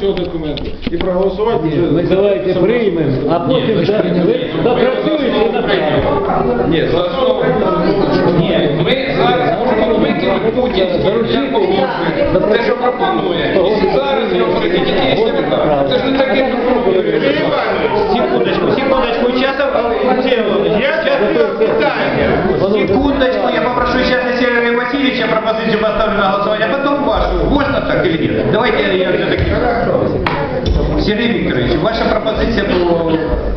Цього документу і проголосувати Ні, ми за- давайте за- приймемо, а потім ви да, ви допрацюєте на. Ні, за основу. Ні, ми зараз можемо викинути путінський, я погоджуюсь. Те, що пропонує. І зараз його прийти тільки ще так. Це ж не таке. Секундочку, секундочку, сейчас Секундочку, я попрошу сейчас Сергея Васильевича пропозицию поставлю на голосование, а потом вашу. Можно так или нет? Давайте я все-таки... Сергей Викторович, ваша пропозиция по...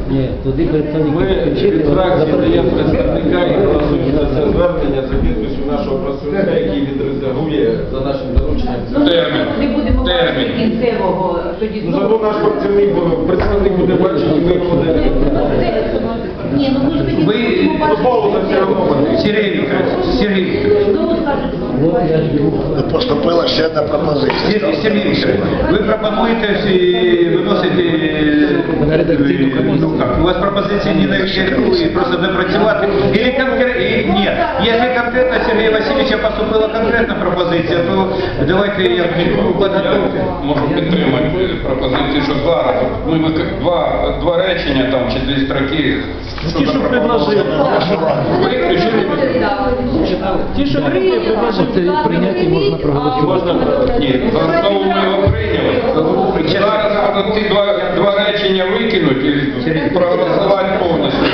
Ні, туди Ми від фракції даємо представника і голосуємо за це звернення за підписю нашого представника, який відредагує за нашим дорученням. Термін. Не будемо бачити кінцевого тоді Ну, зато наш працівник, буде- представник буде бачити, ми буде. Ні, ну ми ж тоді Ви будемо бачити. футболу за все одно буде. Сергей Викторович, Сергей Знову скажуть. Поступила ще одна пропозиція. Сергій Сергій Вікторович, ви пропонуєте е, виносити На е, ну як, у вас пропозиції не навіть і просто допрацювати. Или конкретно, ні, якщо конкретно Сергія Васильовича поступила конкретна пропозиція, то давайте я. Можу підтримати пропозицію, що ми вик- два, два речення там чи дві строки. Ті, що предложили. Виключили. Ті, що прийняти, можна проголосувати. Ні, за основу ми його прийняли. Зараз можна ці два, два речення викинути і проголосувати повністю.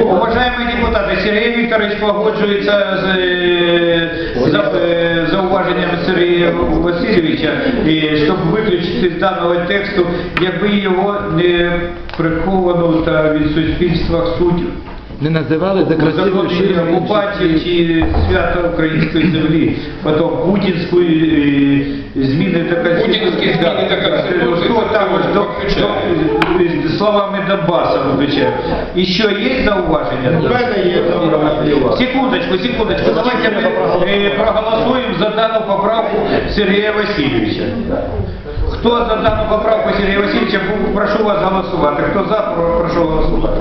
Уважаемые депутаты, Сергей Викторович погоджується з е, за, е, зауваженням Сергія Васильовича, і щоб виключити з даного тексту, якби його не приховану та від суспільства суть Не називали за законної ширмою. окупації чи свята української землі, потім путінської е, зміни Конституції. Путінські зміни до Конституції. Хто там до, до, словами Донбасса виключає. І що, є зауваження? У мене є зауваження. Секундочку, секундочку, давайте ми е, проголосуємо за дану поправку Сергія Васильовича. Хто за дану поправку Сергія Васильовича, прошу вас голосувати. Хто за, прошу голосувати.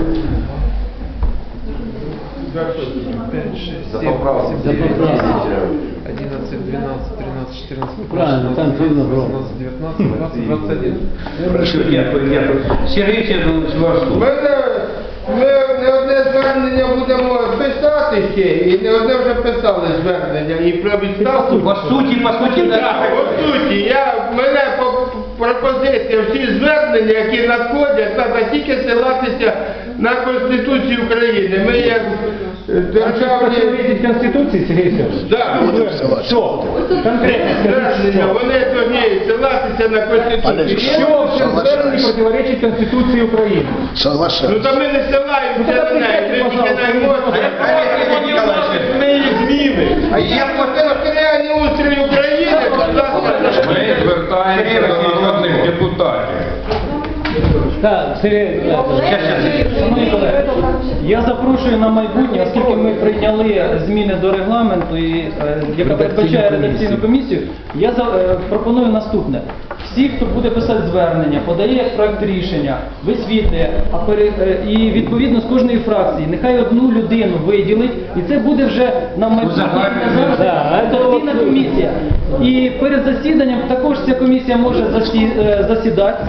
За поправку. За поправку. 11, 12, 13, 14, Правильно, там 15, сильно 16, громко. 17, 19, 20, 21. Дякую, дякую. Сергій Федорович, ваш Ми, не- одне звернення будемо писати ще, і не одне вже писали звернення, і про відставку. По суті, по суті, Так, по суті, я, мене по пропозиція, всі звернення, які надходять, треба тільки ссилатися на Конституцію України. Ми як е, державні... Конституції, Сергій Федорович? Да, Що? Конкретно вони повинні ссилатися на Конституцію. Вячеслав, соглашаюсь. противоречить Конституції України? Ну то ми не ссилаємося на неї, ми тільки на емоції. Ми їх зміни. А я по територіальній устрій України, Ми звертаємося до народних депутатів. Так, Сергій Шановні колеги, я запрошую на майбутнє, оскільки ми прийняли зміни до регламенту, і, е, яка передбачає редакційну комісію, я за- е, пропоную наступне. Всі, хто буде писати звернення, подає як проект рішення, висвітлює, а пере- е, і відповідно з кожної фракції нехай одну людину виділить, і це буде вже на майбутнє комісія. І перед засіданням також ця комісія може засі- е, засідати,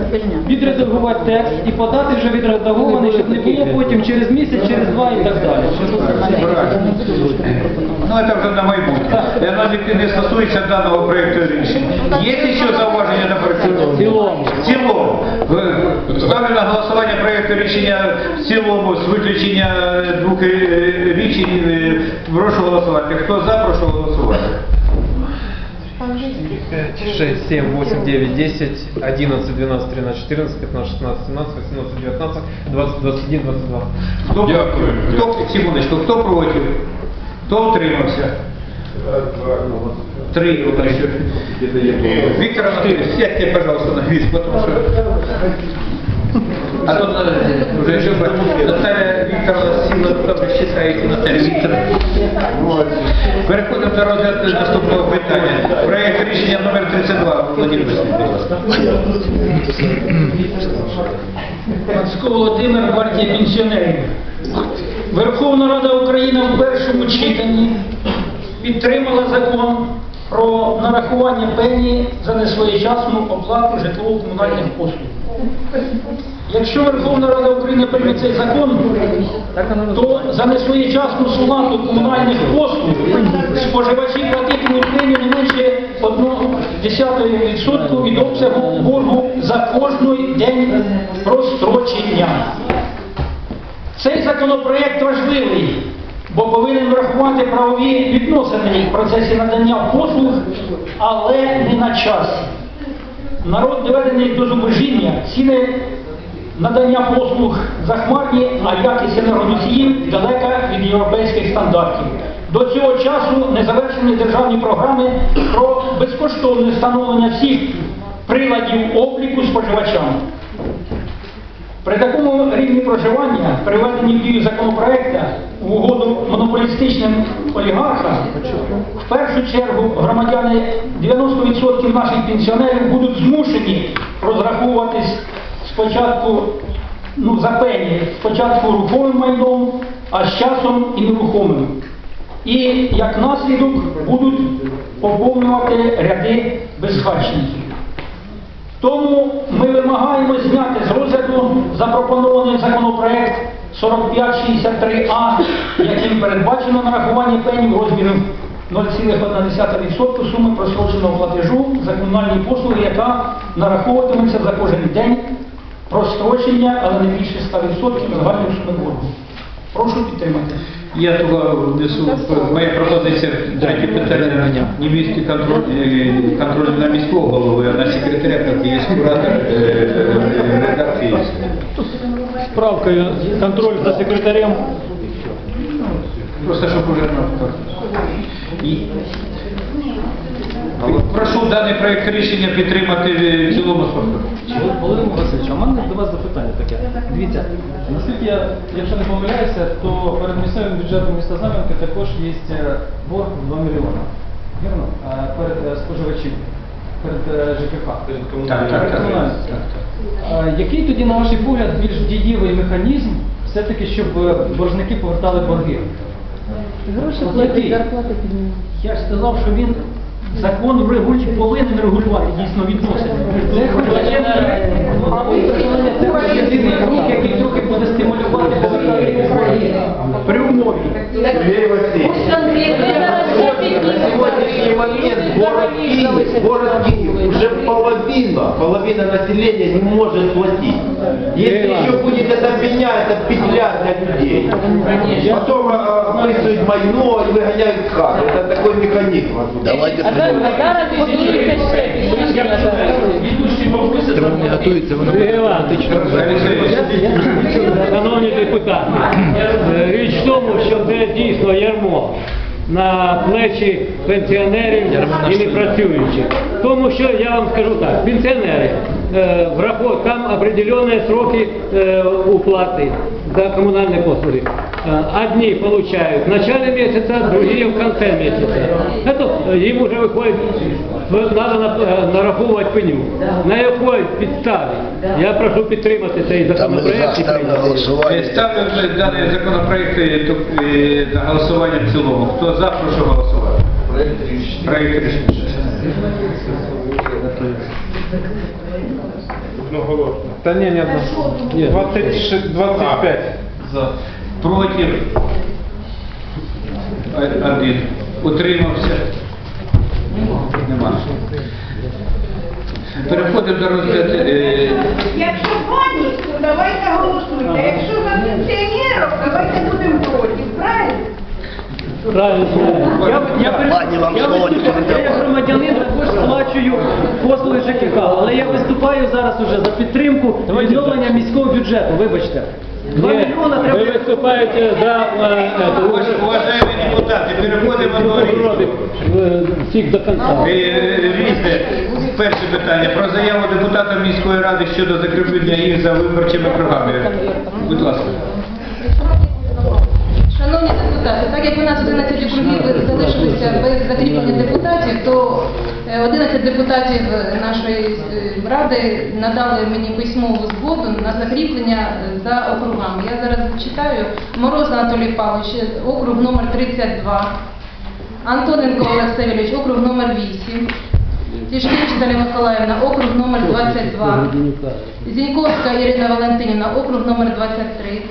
відредагувати текст і подати вже відредагований, щоб не було потім через місяць, через два і так далі. Ну, это вже на майбутнє. Воно не- не стосується даного проєкту рішення. Є ще зауваження на проєкту? В цілому. В цілому. Ви- Ставлю на голосування проєкту рішення в цілому з виключення двох е, рішень. Е, Прошу голосувати. Хто за, прошу голосувати. 5, 6, 7, 8, 9, 10, 11, 12, 13, 14, 15, 16, 17, 18, 19, 20, 21, 22. Хто, Дякую. Хто, секундочку, хто проти? Хто утримався? Три утримався. Виктор Анатольевич, сядьте, пожалуйста, на место, потому что... А то уже еще бы Наталья Викторовна сила добре считаєте, Наталья Викторовна. Переходимо до розгляду наступного питання. Проект рішення номер 32. Владимир Васильович, будь ласка. Пацко Володимир, партія пенсіонерів. Верховна Рада України в першому читанні підтримала закон про нарахування пені за несвоєчасну оплату житлово-комунальних послуг. Якщо Верховна Рада України прийме цей закон, то за несвоєчасну сплату комунальних послуг споживачі платитимуть премію не менше 1,1% від обсягу боргу за кожний день прострочення. Цей законопроект важливий, бо повинен врахувати правові відносини в процесі надання послуг, але не на часі. Народ доведений до зубожіння, ціни надання послуг захмарні, а якість енергоносіїв далека від європейських стандартів. До цього часу не завершені державні програми про безкоштовне встановлення всіх приладів обліку споживачам. При такому рівні проживання, при введенні в дію законопроекту в угоду монополістичним олігархам, в першу чергу громадяни 90% наших пенсіонерів будуть змушені розраховуватись спочатку ну, за пені, спочатку рухомим майном, а з часом і нерухомим. І як наслідок будуть поповнювати ряди безхатченків. Тому ми вимагаємо запропонований законопроект 4563А, яким передбачено нарахування пені в розмірі 0,1% суми просроченого платежу за комунальні послуги, яка нараховуватиметься за кожен день прострочення, але не більше 100% загальної суми боргу. Прошу підтримати. Я туди внесу, моя пропозиція, третє питання, не міський контроль, е, контроль на міського голови, а на секретаря, як є куратор е, е, редакції. Справкою контроль за секретарем. Просто щоб уже І... Прошу даний проект рішення підтримати в цілому спорту. Володимир Васильович, а в мене до вас запитання таке. Дивіться, наскільки я, якщо не помиляюся, то перед місцевим бюджетом міста Знам'янки також є е, борг 2 мільйони. Вірно? Е, Перед е, споживачів, перед е, ЖКХ. Так, так, так. Комунальним. Який тоді, на ваш погляд, більш дієвий механізм все-таки, щоб боржники повертали борги? Гроші От платять, зарплати. Я ж сказав, що він закон врегулює, повинен регулювати дійсно відносини. Який трохи буде стимулювати. При умові. Сьогоднішній. Момент город Київ, город Киев уже половина, половина населения не может платить. Если еще будет эта пеня, это петля для людей. Потом а, описывают майно и выгоняют с хаты. Это такой механизм. отсюда. Давайте А зараз, зараз готується ще Тому не готується, воно автоматично. Шановні депутати, е, річ в тому, що це дійсно ярмо на плечі пенсіонерів і непрацюючих. Тому що я вам скажу так, пенсіонери, е, врахов- там определенные сроки е, уплаты за коммунальные послуги. Е, Одни получают в начале месяца, другие в конце месяца. Это е, їм уже виходить, треба нараховувати пеню. На якій підставі? Я прошу підтримати цей Там не за, законопроект. прийняти. голосування. Е, Ставлю вже даний законопроект на голосування в цілому. Хто за, прошу голосувати. Проект рішення. Проект рішення. Та ні, ні, одно. 26 25 за. Проти? Один. Утримався? Нема. Переходимо до розгляду. е, Якщо пані, то давайте голосуйте. Якщо за пенсіонерів, давайте будемо проти. Правильно? Правильно. Я, я, Пані, вам я, слово виступаю- ніхто не я як давав. громадянин також сплачую послуги ЖКХ, але я виступаю зараз уже за підтримку відновлення міського бюджету, вибачте. Ні, ви виступаєте за е, ету, Уваж- Уважаемі депутати, переходимо до е, всіх до кінця. Е, е, Різне. Перше питання. Про заяву депутата міської ради щодо закріплення їх за виборчими округами. Будь ласка. Шановні депутати, так як у нас 11 округів залишилися без закріплення депутатів, то е, 11 депутатів нашої е, ради надали мені письмову згоду на закріплення е, за округами. Я зараз читаю. Мороз Анатолій Павлович, округ номер 32. Антоненко Олег Савельович, округ номер 8. Тишкевич Наталія Миколаївна, округ номер 22. Зіньковська Ірина Валентинівна, округ номер 23.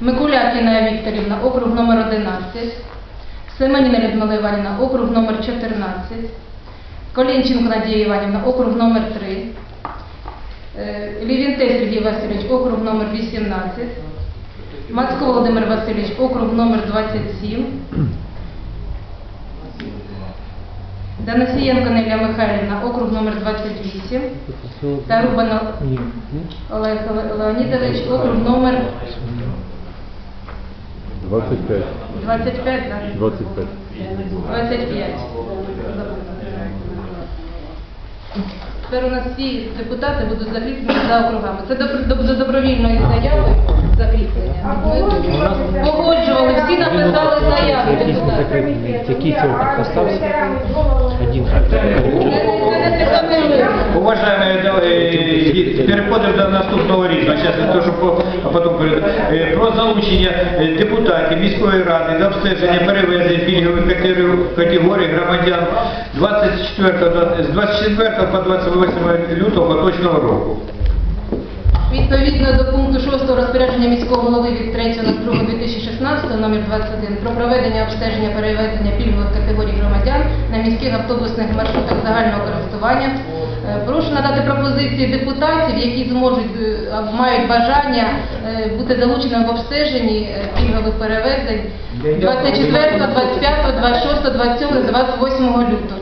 Микулякіна Вікторівна, округ номер 11. Семеніна Людмила Іванівна, округ номер 14. Колінченко Надія Іванівна, округ номер 3. Е, Лівінтей Сергій Васильович, округ номер 18. Мацко Володимир Васильович, округ номер 27. Данасієнко Неля Михайлівна, округ номер 28. Та Рубан Олег Леонідович, округ номер 25. 25, так? 25. 25. Тепер у нас всі депутати будуть закріплені за округами. Це до, до, до добровільної заяви закріплення. Ми погоджували, всі написали заяви депутати. Який срок остався? Один. Уважаемые, да, э, переходимо до наступного рішення. Зараз а потім Е, про залучення е, депутатів міської ради до обстеження перевезення пільгових категорій громадян 24, з 24 по 28 лютого поточного року. Відповідно до пункту 6 розпорядження міського голови від 3.02.2016 номер 21 про проведення обстеження перевезення пільгових категорій громадян на міських автобусних маршрутах загального користування. Е, Прошу надати пропозиції депутатів, які зможуть е, мають бажання е, бути залученими в обстеженні пільгових перевезень 24, 25, 26, 27, 28 лютого.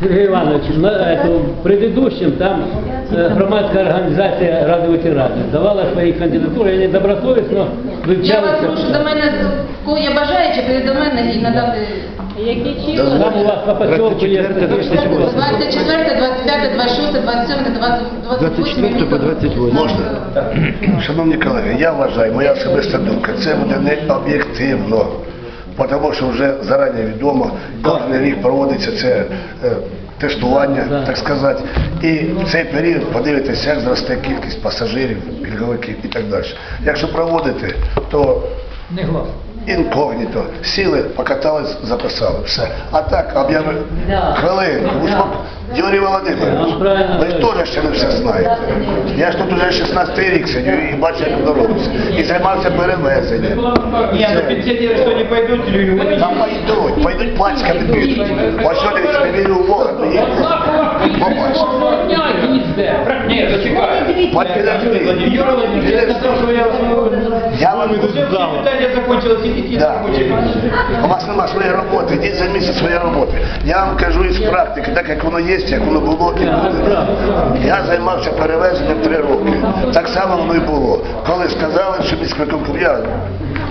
Сергей Иванович, на это, в предыдущем там э, громадская организация Рады ветеранов давала свои кандидатуры, они добросовестно Я вас вивчалися. прошу до мене, кого є бажаючі, прийти до мене і надати. Які Там у вас по поселку є 24, 25, 26, 27, 28 лютого. Можна? Шановні колеги, я вважаю, моя особиста думка, це буде не об'єктивно. Тому що вже зарані відомо, кожен рік проводиться це е, тестування, так сказати. І в цей період подивитися, як зросте кількість пасажирів, пільговиків і так далі. Якщо проводити, то Не глас. Інкогніто, сіли, покатались, записали, все. А так, об'яви хвилинку, Юрій Володимирович, ви ж теж ще не все знаєте. Я ж тут уже 16 рік сидю і бачу, як воно. І займався перевезенням. Ні, ну пенсіонери що не пойдуть, вони Там пойдуть, пойдуть пачками підуть. Ось що дивіться, не вірю в Бога, то є. Побачите. Ні, зачекайте. От підожди. Юра я вам питання закончились, ідіть Да. У вас нема своєї роботи, йдіть за місяць своєї роботи. Я вам кажу із практики, так як воно є, як воно було і буде. Я займався перевезенням три роки. Так само воно і було. Коли сказали, що міськвиконком, я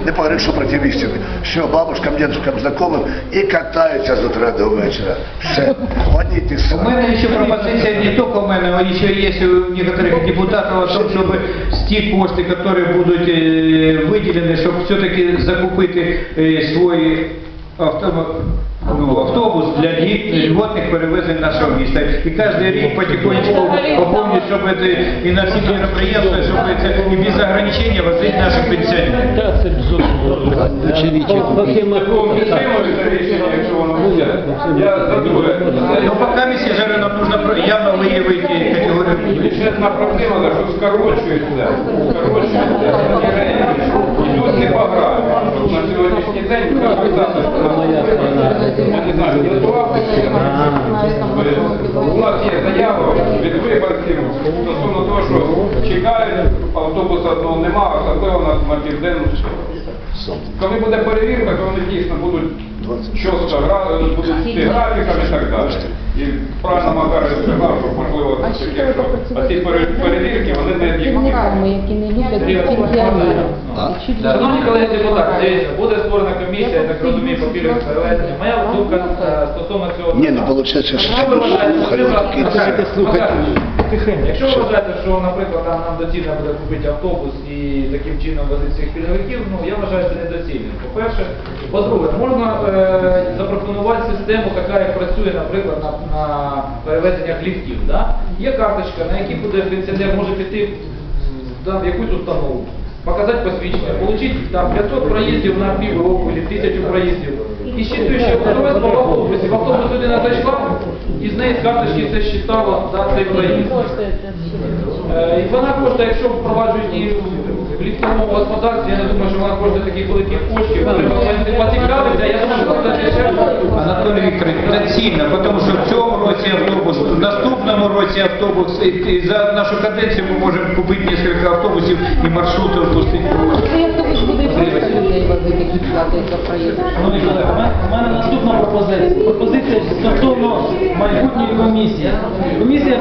не погрешу проти істини, Все, бабушкам, дедушкам, знайомим і катаються з утра до вечора. Все. Й ті У мене ще пропозиція не тільки у мене, а ще є у некоторых депутатів о том, щоб ті кошти, які будуть е, виділені, щоб все-таки закупити свой свої авто, ну, автобус для льготних перевезень нашого міста. І кожен рік потихонечку поповнюють, щоб це і на всі мероприємства, щоб це і без ограничення возити наших пенсіонерів. Так, це По, по всім маршрутам. так. Підтримуєте рішення, якщо воно буде. Я за друге. Ну, поки нам нужно явно виявити категорію. Бюджетна проблема, що скорочується. Скорочується. Не по графіку. На сьогоднішній день нам не знаю. У нас є заява від виборців стосовно того, що чекають, автобуса одного нема, особливо на, на південну. Коли буде перевірка, то вони дійсно будуть чітко будуть з графіками і так далі. І правильно Макарович сказав, що можливо все таки, що ці пере- перевірки, вони не об'єктивні. які не люблять пенсіонерів. Шановні колеги депутати, дивіться, буде створена комісія, я так розумію, по пільговим перевезенням. Моя думка е, стосовно цього. Ні, ну виходить, що Якщо ви вважаєте, що. Давайте слухати. Якщо ви вважаєте, що, наприклад, там нам доцільно буде купити автобус і таким чином возити всіх пільговиків, ну я вважаю, це недоцільним. По-перше, по-друге, можна е, запропонувати систему, така як працює, наприклад, на, на перевезеннях ліфтів. Да? Є карточка, на якій буде пенсіонер може піти да, в якусь установу, показати посвідчення, отримати там 500 проїздів на півроку чи 1000 проїздів. і щитуючи провезли в автобусі. В автобус людина зайшла, і з неї з карточки це щитало за цей проїзд. Е, І вона коштує, якщо впроваджують її в лісному господарстві, я не думаю, що вона коштує таких великих коштів. Треба поцікавитися, я думаю, що це дешевше. Анатолій Вікторович, доцільно, тому що в цьому році автобус, в наступному році автобус, і, і за нашу каденцію ми можемо купити кілька автобусів і маршрути пустити. Цей автобус буде просто людей возити, які платять за проїзд. Шановні колеги, у мене наступна пропозиція. Пропозиція стосовно майбутньої комісії. Комісія